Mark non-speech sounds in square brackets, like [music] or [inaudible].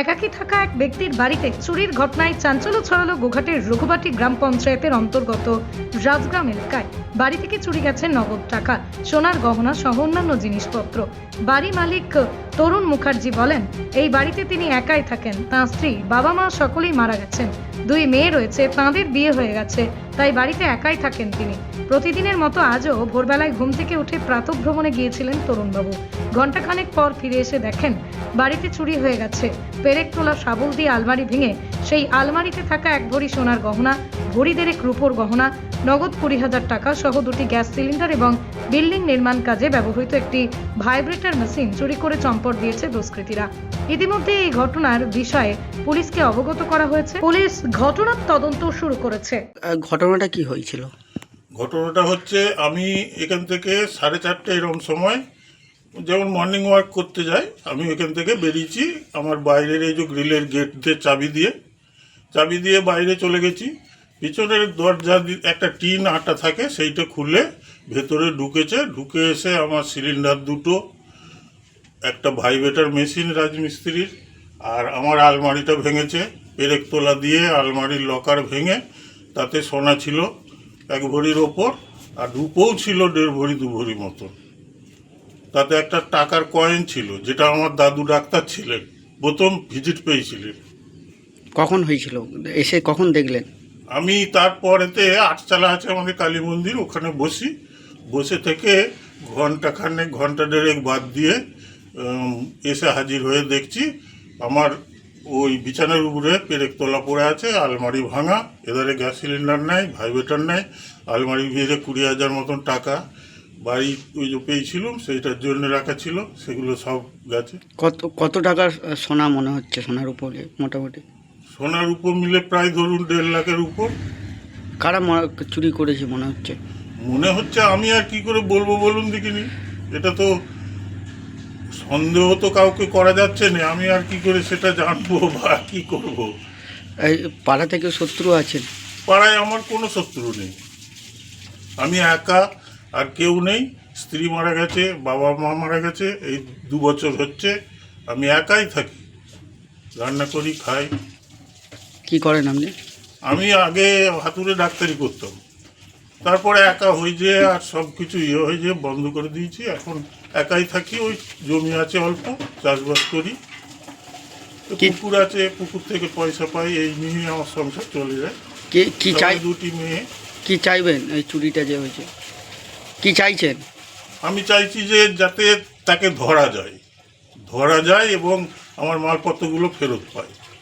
একাকী থাকা এক ব্যক্তির বাড়িতে চুরির ঘটনায় চাঞ্চল্য ছড়ালো গোঘাটের রঘুবাটি গ্রাম পঞ্চায়েতের অন্তর্গত রাজগ্রাম এলাকায়। বাড়ি থেকে চুরি গেছে নগদ টাকা, সোনার গহনা সহ অন্যান্য জিনিসপত্র। বাড়ি মালিক তরুণ মুখার্জি বলেন, এই বাড়িতে তিনি একাই থাকেন, তাঁর স্ত্রী বাবা মা সকলেই মারা গেছেন। দুই মেয়ে রয়েছে, তাঁদের বিয়ে হয়ে গেছে, তাই বাড়িতে একাই থাকেন তিনি। প্রতিদিনের মতো আজও ভোরবেলায় ঘুম থেকে উঠে প্রাতঃভ্রমণে গিয়েছিলেন তরুণবাবু। ঘণ্টাখানেক পর ফিরে এসে দেখেন, বাড়িতে চুরি হয়ে গেছে। পেরেক তোলা শাবল দিয়ে আলমারি ভেঙে সেই আলমারিতে থাকা এক ভরি সোনার গহনা, ভরি দেড়েক রূপোর গহনা নগদ কুড়ি হাজার টাকা সহ দুটি গ্যাস সিলিন্ডার এবং বিল্ডিং নির্মাণ কাজে ব্যবহৃত একটি ভাইব্রেটার মেশিন চুরি করে চম্পট দিয়েছে দুষ্কৃতীরা। ইতিমধ্যে এই ঘটনার বিষয়ে পুলিশকে অবগত করা হয়েছে। পুলিশ ঘটনার তদন্ত শুরু করেছে। ঘটনাটা কি হয়েছিল? ঘটনাটা হচ্ছে আমি এখান থেকে সাড়ে চারটে এরকম সময় যেমন মর্নিং ওয়াক করতে যাই আমি এখান থেকে বেরিয়েছি। আমার বাইরের এই যে গ্রিলের গেট দিয়ে চাবি দিয়ে চাবি দিয়ে বাইরে চলে গেছি। পিছনের দরজা একটা টিন আটা থাকে, সেইটা খুলে ভেতরে ঢুকেছে। ঢুকে এসে আমার সিলিন্ডার দুটো, একটা ভাইব্রেটার মেশিন রাজমিস্ত্রির, আর আমার আলমারিটা ভেঙেছে। পেরেক তোলা দিয়ে আলমারির লকার ভেঙে তাতে সোনা ছিল এক ভরির ওপর, আর রূপোও ছিল দেড় ভরি, দু ভরি মতো তাতে একটা টাকার কয়েন ছিল, যেটা আমার দাদু ডাক্তার ছিলেন। প্রথম ভিজিট পেয়েছিলেন। কখন হয়েছিল? এসে কখন দেখলেন? আমি তারপরেতে আটচালা আছে আমাদের কালী মন্দির, ওখানে বসি। বসে থেকে ঘণ্টা খানেক ঘণ্টা দেড়েক বাদ দিয়ে এসে হাজির হয়ে দেখছি আমার ওই বিছানার উপরে পেরেক তোলা পড়ে আছে, আলমারি ভাঙা, এধারে গ্যাস সিলিন্ডার নাই, ভাইব্রেটার নাই, আলমারি ভিড়ে কুড়ি হাজার মতন টাকা বাড়ি ওই যে পেয়েছিলাম, সেইটার জন্য রাখা ছিল, সেগুলো সব গেছে। কত কত টাকার সোনা মনে হচ্ছে সোনার উপরে, মোটামুটি? সোনার উপর মিলে প্রায় ধরুন দেড় লাখের উপর। কারা ম- চুরি করেছে মনে হচ্ছে? মনে হচ্ছে আমি আর কি করে বলব বলুন দেখিনি। এটা তো সন্দেহ তো কাউকে করা যাচ্ছে না আমি আর কি করে সেটা জানব [laughs] বা কি করব? এই পাড়া থেকে শত্রু আছেন? পাড়ায় আমার কোনো শত্রু নেই। আমি একা আর কেউ নেই স্ত্রী মারা গেছে বাবা মা মারা গেছে এই দু বছর হচ্ছে আমি একাই থাকি। রান্না করি খাই কি করেন আপনি? আমি আগে হাতুড়ে ডাক্তারি করতাম। তারপরে একা হয়ে যে আর সব কিছু ইয়ে হয়ে যে বন্ধ করে দিয়েছি এখন একাই থাকি ওই জমি আছে অল্প চাষবাস করি। তো পুকুর আছে পুকুর থেকে পয়সা পাই এই নিয়ে আমার সংসার চলে যায়। কি কি চাই দুটি মেয়ে। কি চাইবেন এই চুরিটা যে হয়েছে? কি চাইছেন? আমি চাইছি যে যাতে তাকে ধরা যায়। ধরা যায় এবং আমার মালপত্রগুলো ফেরত পায়।